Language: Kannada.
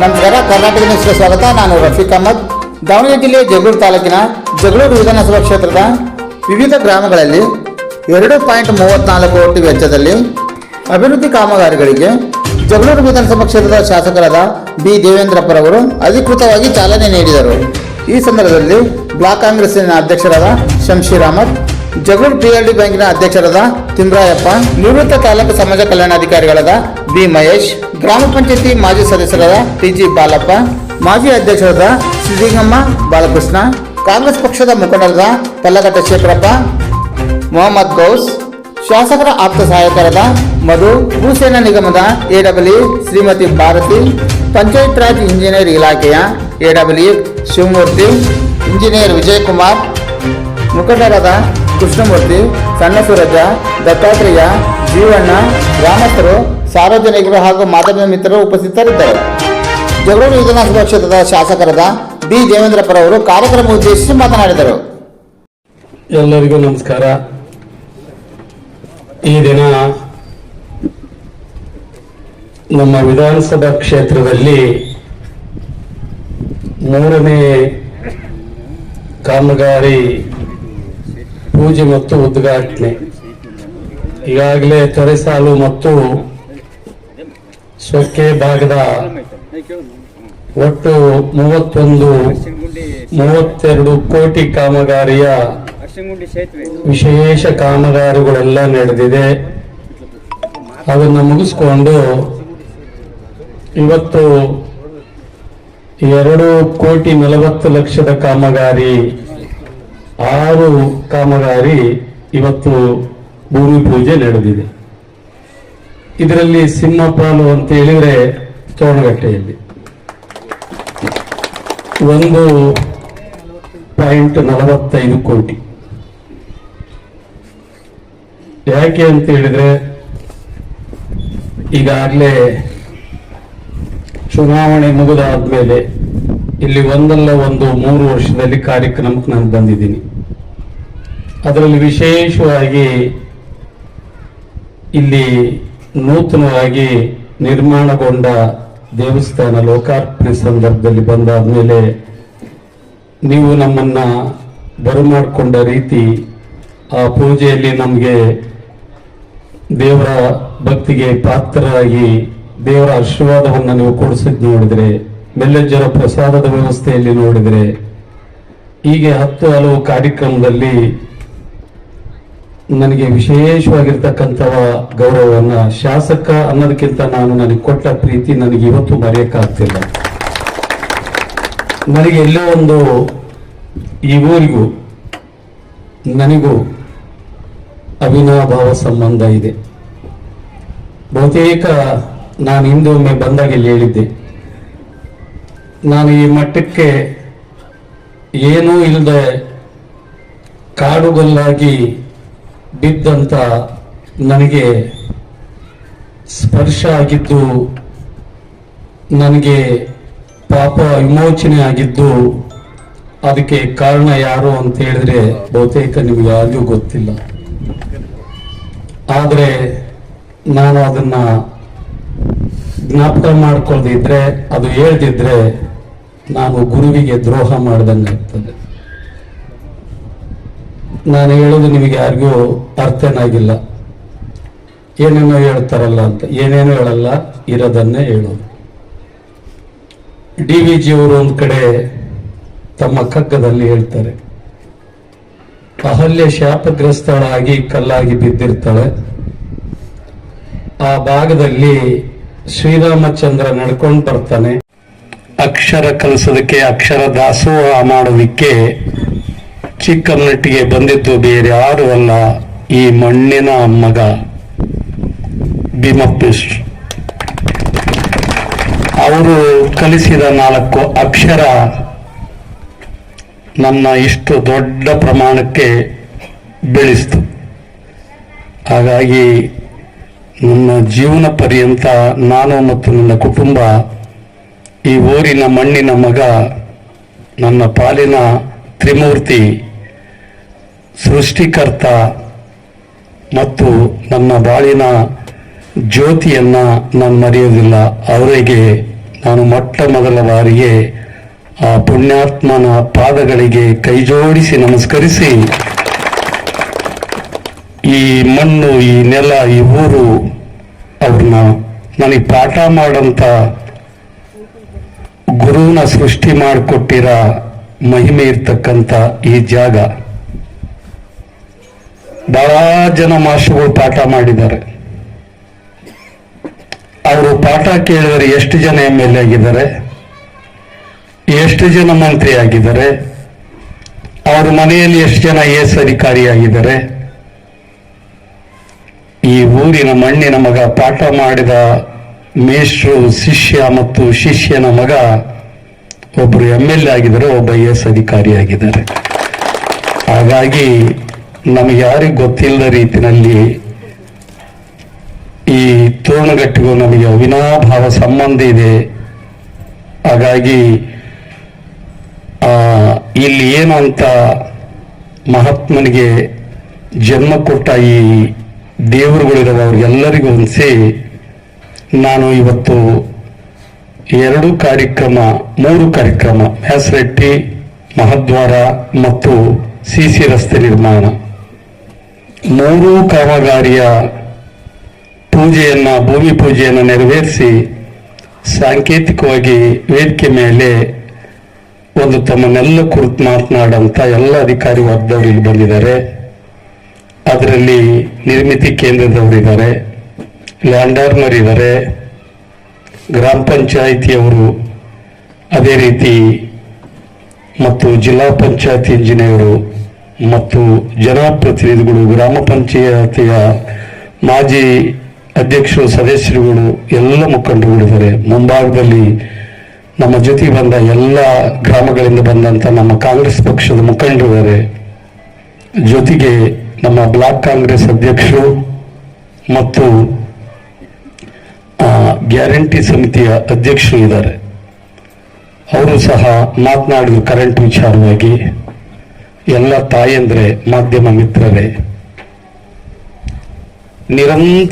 ನಮಸ್ಕಾರ ಕರ್ನಾಟಕ ನ್ಯೂಸ್ಗೆ ಸ್ವಾಗತ. ನಾನು ರಫೀಕ್ ಅಹಮದ್. ದಾವಣಗೆರೆ ಜಿಲ್ಲೆ ಜಗಳೂರು ತಾಲೂಕಿನ ಜಗಳೂರು ವಿಧಾನಸಭಾ ಕ್ಷೇತ್ರದ ವಿವಿಧ ಗ್ರಾಮಗಳಲ್ಲಿ ಎರಡು ಪಾಯಿಂಟ್ ಮೂವತ್ನಾಲ್ಕು ಕೋಟಿ ವೆಚ್ಚದಲ್ಲಿ ಅಭಿವೃದ್ಧಿ ಕಾಮಗಾರಿಗಳಿಗೆ ಜಗಳೂರು ವಿಧಾನಸಭಾ ಕ್ಷೇತ್ರದ ಶಾಸಕರಾದ ಬಿ ದೇವೇಂದ್ರಪ್ಪರವರು ಅಧಿಕೃತವಾಗಿ ಚಾಲನೆ ನೀಡಿದರು. ಈ ಸಂದರ್ಭದಲ್ಲಿ ಬ್ಲಾಕ್ ಕಾಂಗ್ರೆಸ್ಸಿನ ಅಧ್ಯಕ್ಷರಾದ ಶಂಶೀರ್ ಅಹಮದ್, ಜಗಳೂರು ಪಿಎಲ್ಡಿ ಬ್ಯಾಂಕಿನ ಅಧ್ಯಕ್ಷರಾದ ತಿಮ್ರಾಯಪ್ಪ, ನಿವೃತ್ತ ತಾಲೂಕು ಸಮಾಜ ಕಲ್ಯಾಣಾಧಿಕಾರಿಗಳಾದ ಬಿ ಮಹೇಶ್, ಗ್ರಾಮ ಪಂಚಾಯತಿ ಮಾಜಿ ಸದಸ್ಯರಾದ ಟಿಜಿ ಬಾಲಪ್ಪ, ಮಾಜಿ ಅಧ್ಯಕ್ಷರಾದ ಸಿದ್ದಿಂಗಮ್ಮ ಬಾಲಕೃಷ್ಣ, ಕಾಂಗ್ರೆಸ್ ಪಕ್ಷದ ಮುಖಂಡರಾದ ಪಲ್ಲಗಟ್ಟ ಶೇಖರಪ್ಪ, ಮೊಹಮ್ಮದ್ ಗೌಸ್, ಶಾಸಕರ ಆಪ್ತ ಸಹಾಯಕರಾದ ಮಧು, ಭೂಸೇನಾ ನಿಗಮದ ಎಡಬ್ಲ್ಯೂ ಶ್ರೀಮತಿ ಭಾರತಿ, ಪಂಚಾಯತ್ ರಾಜ್ ಇಂಜಿನಿಯರ್ ಇಲಾಖೆಯ ಎಡಬ್ಲ್ಯೂ ಶಿವಮೂರ್ತಿ, ಇಂಜಿನಿಯರ್ ವಿಜಯಕುಮಾರ್, ಮುಖಂಡರಾದ ಕೃಷ್ಣಮೂರ್ತಿ ಸಣ್ಣ ಸೂರಜ ದತ್ತಾತ್ರೇಯ, ಜೀವಣ್ಣ, ಗ್ರಾಮಸ್ಥರು ಸಾರ್ವಜನಿಕರು ಹಾಗೂ ಮಾಧ್ಯಮ ಮಿತ್ರರು ಉಪಸ್ಥಿತರಿದ್ದರು. ಜಗಳೂರು ವಿಧಾನಸಭಾ ಕ್ಷೇತ್ರದ ಶಾಸಕರಾದ ಬಿ. ದೇವೇಂದ್ರಪ್ಪರವರು ಕಾರ್ಯಕ್ರಮ ಉದ್ದೇಶಿಸಿ ಮಾತನಾಡಿದರು. ಎಲ್ಲರಿಗೂ ನಮಸ್ಕಾರ. ಈ ದಿನ ನಮ್ಮ ವಿಧಾನಸಭಾ ಕ್ಷೇತ್ರದಲ್ಲಿ ಮೂರನೇ ಕಾಮಗಾರಿ ಪೂಜೆ ಮತ್ತು ಉದ್ಘಾಟನೆ. ಈಗಾಗಲೇ ತೊರೆಸಾಲು ಮತ್ತು ಸೊಕ್ಕೆ ಭಾಗದ ಒಟ್ಟು ಮೂವತ್ತೊಂದು, ಮೂವತ್ತೆರಡು ಕೋಟಿ ಕಾಮಗಾರಿಯ ವಿಶೇಷ ಕಾಮಗಾರಿಗಳೆಲ್ಲ ನಡೆದಿದೆ. ಅದನ್ನು ಮುಗಿಸ್ಕೊಂಡು ಇವತ್ತು ಎರಡು ಕೋಟಿ ನಲವತ್ತು ಲಕ್ಷದ ಕಾಮಗಾರಿ, ಆರು ಕಾಮಗಾರಿ ಇವತ್ತು ಭೂಮಿ ಪೂಜೆ ನಡೆದಿದೆ. ಇದರಲ್ಲಿ ಸಿಂಹಪಾಲು ಅಂತ ಹೇಳಿದ್ರೆ ತೋರಣಗಟ್ಟೆಯಲ್ಲಿ. ಒಂದು ಪಾಯಿಂಟ್ ನಲವತ್ತೈದು ಕೋಟಿ. ಯಾಕೆ ಅಂತ ಹೇಳಿದ್ರೆ, ಈಗಾಗಲೇ ಚುನಾವಣೆ ಮುಗಿದಾದ್ಮೇಲೆ ಇಲ್ಲಿ ಒಂದಲ್ಲ ಒಂದು ಮೂರು ವರ್ಷದಲ್ಲಿ ಕಾರ್ಯಕ್ರಮಕ್ಕೆ ನಾನು ಬಂದಿದ್ದೀನಿ. ಅದರಲ್ಲಿ ವಿಶೇಷವಾಗಿ ಇಲ್ಲಿ ನೂತನವಾಗಿ ನಿರ್ಮಾಣಗೊಂಡ ದೇವಸ್ಥಾನ ಲೋಕಾರ್ಪಣೆ ಸಂದರ್ಭದಲ್ಲಿ ಬಂದಾದ್ಮೇಲೆ ನೀವು ನಮ್ಮನ್ನ ಬರಮಾಡಿಕೊಂಡ ರೀತಿ ಆ ಪೂಜೆಯಲ್ಲಿ ನಮಗೆ ದೇವರ ಭಕ್ತಿಗೆ ಪಾತ್ರರಾಗಿ ದೇವರ ಆಶೀರ್ವಾದವನ್ನು ನೀವು ಕೊಡಿಸಿದ್ ನೋಡಿದ್ರೆ, ಮೆಲ್ಲಜ್ಜರ ಪ್ರಸಾದದ ವ್ಯವಸ್ಥೆಯಲ್ಲಿ ನೋಡಿದ್ರೆ, ಹೀಗೆ ಹತ್ತು ಹಲವು ಕಾರ್ಯಕ್ರಮದಲ್ಲಿ ನನಗೆ ವಿಶೇಷವಾಗಿರ್ತಕ್ಕಂಥ ಗೌರವವನ್ನ ಶಾಸಕ ಅನ್ನೋದಕ್ಕಿಂತ ನಾನು ನನಗೆ ಕೊಟ್ಟ ಪ್ರೀತಿ ನನಗೆ ಇವತ್ತು ಮರೆಯೋಕ್ಕಾಗ್ತಿಲ್ಲ. ನನಗೆ ಎಲ್ಲೋ ಒಂದು ಈ ಊರಿಗೂ ನನಗೂ ಅವಿನಾಭಾವ ಸಂಬಂಧ ಇದೆ. ಬಹುತೇಕ ನಾನು ಹಿಂದೊಮ್ಮೆ ಬಂದಾಗ ಇಲ್ಲಿ ಹೇಳಿದ್ದೆ. ನಾನು ಈ ಮಟ್ಟಕ್ಕೆ ಏನೂ ಇಲ್ಲದೆ ಕಾಡುಗಲ್ಲಾಗಿ ಬಿದ್ದಂತ ನನಗೆ ಸ್ಪರ್ಶ ಆಗಿದ್ದು, ನನಗೆ ಪಾಪ ವಿಮೋಚನೆ ಆಗಿದ್ದು, ಅದಕ್ಕೆ ಕಾರಣ ಯಾರು ಅಂತ ಹೇಳಿದ್ರೆ ಬಹುತೇಕ ನಿಮ್ಗೆ ಯಾರಿಗೂ ಗೊತ್ತಿಲ್ಲ. ಆದರೆ ನಾನು ಅದನ್ನ ಜ್ಞಾಪಕ ಮಾಡ್ಕೊಳ್ದಿದ್ರೆ, ಅದು ಹೇಳ್ದಿದ್ರೆ ನಾನು ಗುರುವಿಗೆ ದ್ರೋಹ ಮಾಡ್ದಂಗಾಗ್ತದೆ. ನಾನು ಹೇಳೋದು ನಿಮಗೆ ಯಾರಿಗೂ ಅರ್ಥನಾಗಿಲ್ಲ. ಏನೇನೋ ಹೇಳ್ತಾರಲ್ಲ ಅಂತ, ಏನೇನೋ ಹೇಳಲ್ಲ, ಇರೋದನ್ನೇ ಹೇಳೋದು. ಡಿ ವಿ ಜಿ ಅವರು ಒಂದ್ ಕಡೆ ತಮ್ಮ ಕಗ್ಗದಲ್ಲಿ ಹೇಳ್ತಾರೆ, ಅಹಲ್ಯ ಶಾಪಗ್ರಸ್ತಳಾಗಿ ಕಲ್ಲಾಗಿ ಬಿದ್ದಿರ್ತಾಳೆ. ಆ ಭಾಗದಲ್ಲಿ ಶ್ರೀರಾಮಚಂದ್ರ ನಡ್ಕೊಂಡು ಬರ್ತಾನೆ. ಅಕ್ಷರ ಕಲಿಸೋದಕ್ಕೆ ಅಕ್ಷರ ದಾಸೋಹ ಮಾಡೋದಕ್ಕೆ ಚಿಕ್ಕಮ್ಮನಟ್ಟಿಗೆ ಬಂದಿದ್ದು ಬೇರೆ ಯಾರು ಅಲ್ಲ ಈ ಮಣ್ಣಿನ ಮಗ ಭೀಮಪ್ಪೇಶ್. ಅವರು ಕಲಿಸಿದ ನಾಲ್ಕು ಅಕ್ಷರ ನನ್ನ ಇಷ್ಟು ದೊಡ್ಡ ಪ್ರಮಾಣಕ್ಕೆ ಬೆಳೆಸ್ತು. ಹಾಗಾಗಿ ನನ್ನ ಜೀವನ ಪರ್ಯಂತ ನಾನು ಮತ್ತು ನನ್ನ ಕುಟುಂಬ ಈ ಊರಿನ ಮಣ್ಣಿನ ಮಗ, ನನ್ನ ಪಾಲಿನ ತ್ರಿಮೂರ್ತಿ ಸೃಷ್ಟಿಕರ್ತ ಮತ್ತು ನನ್ನ ಬಾಳಿನ ಜ್ಯೋತಿಯನ್ನ ನಾನು ಮರೆಯೋದಿಲ್ಲ. ಅವರಿಗೆ ನಾನು ಮೊಟ್ಟ ಮೊದಲ ಬಾರಿಗೆ ಆ ಪುಣ್ಯಾತ್ಮನ ಪಾದಗಳಿಗೆ ಕೈಜೋಡಿಸಿ ನಮಸ್ಕರಿಸಿ, ಈ ಮಣ್ಣು, ಈ ನೆಲ, ಈ ಊರು ಅವ್ರನ್ನ ನನಗೆ ಪಾಠ ಮಾಡಂತ ಗುರುವಿನ ಸೃಷ್ಟಿ ಮಾಡಿಕೊಟ್ಟಿರ ಮಹಿಮೆ ಇರ್ತಕ್ಕಂಥ ಈ ಜಾಗ. ಬಹಳ ಜನ ಮಾಸ್ಟರ್ಗಳು ಪಾಠ ಮಾಡಿದ್ದಾರೆ. ಅವರು ಪಾಠ ಕೇಳಿದರೆ ಎಷ್ಟು ಜನ ಎಂ ಎಲ್ ಎ ಆಗಿದ್ದಾರೆ? ಎಷ್ಟು ಜನ ಮಂತ್ರಿ ಆಗಿದ್ದಾರೆ? ಅವರ ಮನೆಯಲ್ಲಿ ಎಷ್ಟು ಜನ ಎ ಎಸ್ ಅಧಿಕಾರಿ ಆಗಿದ್ದಾರೆ? ಈ ಊರಿನ ಮಣ್ಣಿನ ಮಗ ಪಾಠ ಮಾಡಿದ ಮೇಷ್ಟ್ರು, ಶಿಷ್ಯ ಮತ್ತು ಶಿಷ್ಯನ ಮಗ ಒಬ್ಬರು ಎಂ ಎಲ್ ಎ ಆಗಿದ್ದಾರೆ, ಒಬ್ಬ ಎ ಎಸ್ ಅಧಿಕಾರಿ ಆಗಿದ್ದಾರೆ. ಹಾಗಾಗಿ ನಮಗೆ ಯಾರಿಗೂ ಗೊತ್ತಿಲ್ಲದ ರೀತಿಯಲ್ಲಿ ಈ ತೋರಣಗಟ್ಟಿಗೂ ನಮಗೆ ಅವಿನಾಭಾವ ಸಂಬಂಧ ಇದೆ. ಹಾಗಾಗಿ ಇಲ್ಲಿ ಏನು ಅಂತ ಮಹಾತ್ಮನಿಗೆ ಜನ್ಮ ಕೊಟ್ಟ ಈ ದೇವರುಗಳಿರುವ ಅವ್ರಿಗೆಲ್ಲರಿಗೂ ಹೊಂದಿಸಿ ನಾನು ಇವತ್ತು ಎರಡು ಕಾರ್ಯಕ್ರಮ, ಮೂರು ಕಾರ್ಯಕ್ರಮ ಹೆಸರೆಟ್ಟಿ ಮಹದ್ವಾರ ಮತ್ತು ಸಿ ಸಿ ರಸ್ತೆ ನಿರ್ಮಾಣ. ಮೂರೂ ಕಾಮಗಾರಿಯ ಪೂಜೆಯನ್ನು, ಭೂಮಿ ಪೂಜೆಯನ್ನು ನೆರವೇರಿಸಿ ಸಾಂಕೇತಿಕವಾಗಿ ವೇದಿಕೆ ಮೇಲೆ ಒಂದು ತಮ್ಮನ್ನೆಲ್ಲ ಕುರಿತು ಮಾತನಾಡುವಂಥ ಎಲ್ಲ ಅಧಿಕಾರಿ ವರ್ಗದವರು ಇಲ್ಲಿ ಬಂದಿದ್ದಾರೆ. ಅದರಲ್ಲಿ ನಿರ್ಮಿತಿ ಕೇಂದ್ರದವರಿದ್ದಾರೆ ಲ್ಯಾಂಡರ್ನರ್ ಇದ್ದಾರೆ. ಗ್ರಾಮ ಪಂಚಾಯಿತಿಯವರು ಅದೇ ರೀತಿ ಮತ್ತು ಜಿಲ್ಲಾ ಪಂಚಾಯತ್ ಇಂಜಿನಿಯರು ಮತ್ತು ಜನಪ್ರತಿನಿಧಿಗಳು, ಗ್ರಾಮ ಪಂಚಾಯತಿಯ ಮಾಜಿ ಅಧ್ಯಕ್ಷರು, ಸದಸ್ಯರುಗಳು, ಎಲ್ಲ ಮುಖಂಡರುಗಳಿದ್ದಾರೆ ಮುಂಭಾಗದಲ್ಲಿ ನಮ್ಮ ಜೊತೆ ಬಂದ ಎಲ್ಲ ಗ್ರಾಮಗಳಿಂದ ಬಂದಂತ ನಮ್ಮ ಕಾಂಗ್ರೆಸ್ ಪಕ್ಷದ ಮುಖಂಡರಿದ್ದಾರೆ. ಜೊತೆಗೆ ನಮ್ಮ ಬ್ಲಾಕ್ ಕಾಂಗ್ರೆಸ್ ಅಧ್ಯಕ್ಷರು ಮತ್ತು ಗ್ಯಾರಂಟಿ ಸಮಿತಿಯ ಅಧ್ಯಕ್ಷರು ಇದ್ದಾರೆ. ಅವರು ಸಹ ಮಾತನಾಡಿದ್ರು ಕರೆಂಟ್ ವಿಚಾರವಾಗಿ. ಎಲ್ಲ ತಾಯಂದ್ರೆ ಮಾಧ್ಯಮ ಮಿತ್ರರೇ ನಿರಂತರ